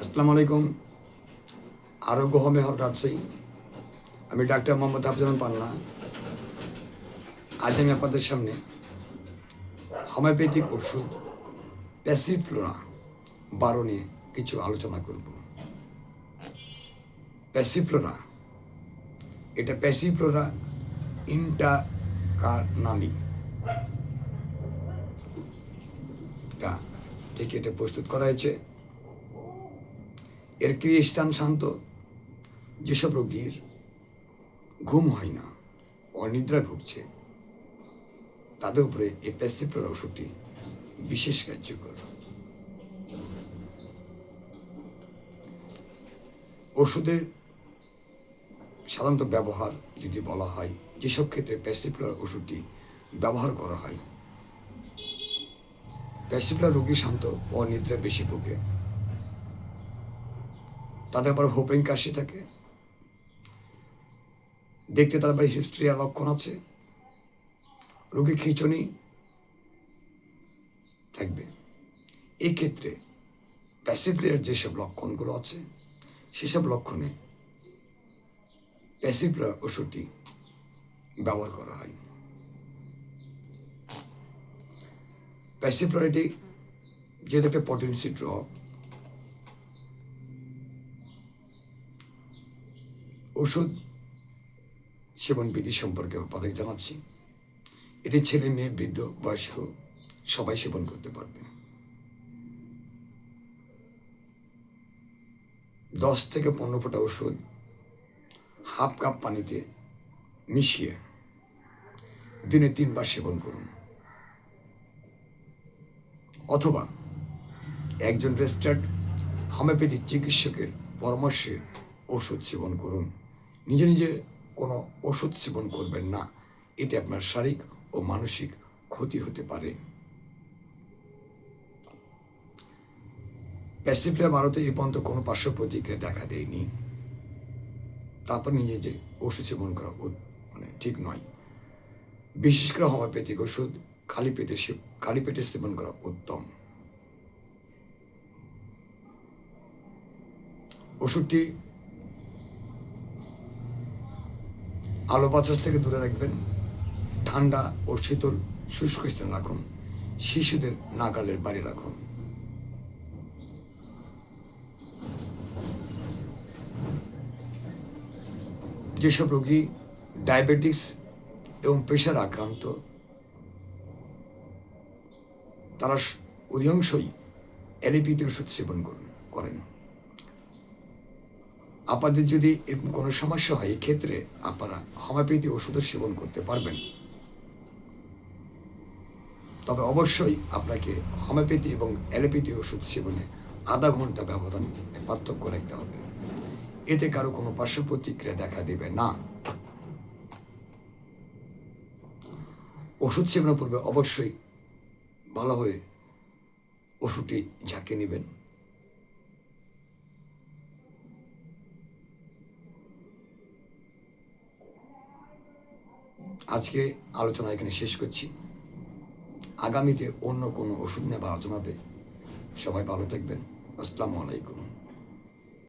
আসসালামু আলাইকুম। আরোগ্য হোমে রাজশাহী আমি ডাক্তার মোহাম্মদ হাফিজুর পান্না। আজ আমি আপনাদের সামনে হোমিওপ্যাথিক ওষুধ, প্যাসিফ্লোরা বারো নিয়ে কিছু আলোচনা করব। প্যাসিফ্লোরা, এটা প্যাসিফ্লোরা ইন্টাকার্নালি এটা থেকে এটা প্রস্তুত করা হয়েছে। এর ক্রিয়াস্থান শান্ত। যেসব রোগীর ঘুম হয় না, অনিদ্রা ভুগছে, তাদের উপরে এই প্যাসিপ্লোর ওষুধটি বিশেষ কার্যকর। ওষুধের সাধারণত ব্যবহার যদি বলা হয়, যেসব ক্ষেত্রে প্যাসিপ্লোর ওষুধটি ব্যবহার করা হয় প্যাসিপ্লোর রোগী শান্ত অনিদ্রা বেশি ভোগে। তাদের আবার হোপিং কাশি থাকে। দেখতে তার আবার হিস্ট্রিয়া লক্ষণ আছে। রোগী খিচুনি থাকবে। এই ক্ষেত্রে প্যাসিপ্লিয়ার যেসব লক্ষণগুলো আছে, সেসব লক্ষণে প্যাসিপ্লিয়ার ওষুধটি ব্যবহার করা হয়। প্যাসিপ্লিয়ারটি যেহেতু একটা পটেন্সি ড্রপ ওষুধ, সেবন বিধি সম্পর্কে আপনাদের জানাচ্ছি। এটি ছেলে, মেয়ে, বৃদ্ধ, বয়স্ক, সবাই সেবন করতে পারবে। দশ থেকে পনেরো ফোঁটা ওষুধ, হাফ কাপ পানিতে মিশিয়ে দিনে তিনবার সেবন করুন। অথবা একজন রেজিস্টার্ড হোমিওপ্যাথি চিকিৎসকের পরামর্শে ওষুধ সেবন করুন। নিজে নিজে কোনো ওষুধ সেবন করবেন না। এতে আপনার শারীরিক ও মানসিক ক্ষতি হতে পারে। প্যাসিফিয়া ভারতে এই পর্যন্ত কোনো পার্শ্ব প্রতিক্রিয়া দেখা দেয়নি। তারপর নিজে যে ওষুধ সেবন করা মানে ঠিক নয়। বিশেষ করে হোমিওপ্যাথিক ওষুধ, খালি পেটে খালি পেটে সেবন করা উত্তম। ওষুধটি আলো বাতাস থেকে দূরে রাখবেন। ঠান্ডা ও শীতল শুষ্ক স্থানে রাখুন। শিশুদের নাগালের বাড়ি রাখুন। যেসব রোগী ডায়াবেটিস এবং প্রেশার আক্রান্ত, তারা অধিকাংশই অ্যালিপিতে ওষুধ সেবন করুন, করেন। আপনাদের যদি এরকম কোনো সমস্যা হয়, এক্ষেত্রে আপনারা হোমিওপ্যাথি ওষুধও সেবন করতে পারবেন। তবে অবশ্যই আপনাকে হোমিওপ্যাথি এবং অ্যালোপ্যাথি ওষুধ সেবনে আধা ঘণ্টা ব্যবধান পার্থক্য রাখতে হবে। এতে কারও কোনো পার্শ্ব প্রতিক্রিয়া দেখা দেবে না। ওষুধ সেবনের পূর্বে অবশ্যই ভালোভাবে ওষুধটি ঝাঁকে নেবেন। আজকে আলোচনা এখানে শেষ করছি। আগামীতে অন্য কোনো ওষুধ নিয়ে আলোচনাতে সবাই ভালো থাকবেন। আসসালামু আলাইকুম।